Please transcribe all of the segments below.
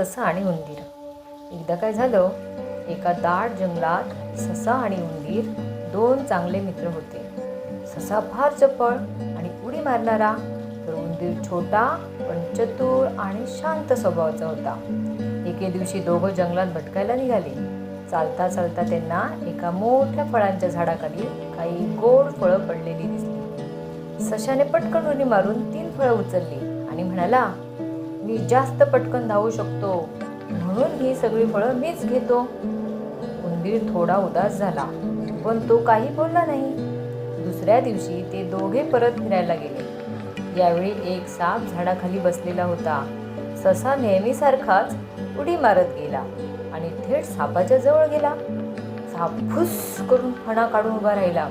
ससा आणि उंदीर. एकदा काय झालं एका दाट जंगलात ससा आणि उंदीर दोन चांगले मित्र होते. ससा फार चपळ आणि उडी मारणारा तर उंदीर छोटा पण चतुर आणि शांत स्वभावाचा होता. एके दिवशी दोघं जंगलात भटकायला निघाले. चालता चालता त्यांना एका मोठ्या फळांच्या झाडाखाली काही गोड फळं पडलेली दिसली. सशाने पटकन उडी मारून तीन फळं उचलली आणि म्हणाला मी जास्त पटकन धावू शकतो. म्हणून ही सगळी फळं मीच घेतो. उंदीर थोडा उदास झाला पण तो काही बोलला नाही. दुसऱ्या दिवशी ते दोघे परत फिरायला गेले. यावेळी एक साप झाडाखाली बसलेला होता. ससा नेहमीसारखाच उडी मारत गेला आणि थेट सापाच्या जवळ गेला. साप फुस करून फणा काढून उभा राहिला.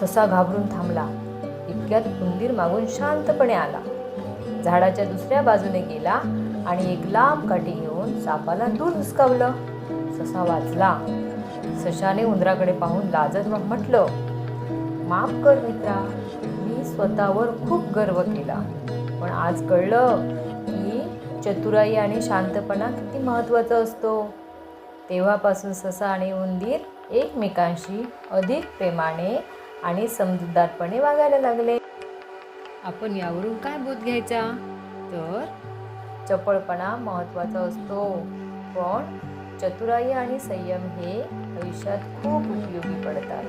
ससा घाबरून थांबला. इतक्यात उंदीर मागून शांतपणे आला. झाडाच्या दुसऱ्या बाजूने गेला आणि एक लांब काठी घेऊन सापाला दूर हुसकावलं. ससा वाचला. सशाने उंदराकडे पाहून लाजत म्हटलं माफ कर मित्रा मी स्वतःवर खूप गर्व केला. पण आज कळलं की चतुराई आणि शांतपणा किती महत्त्वाचा असतो. तेव्हापासून ससा आणि उंदीर एकमेकांशी अधिक प्रेमाने आणि समजूतदारपणे वागायला लागले. आपण यावरून काय बोध घ्यायचा? तर चपळपणा महत्त्वाचा असतो. पण चतुराई आणि संयम हे आयुष्यात खूप उपयोगी पडतात.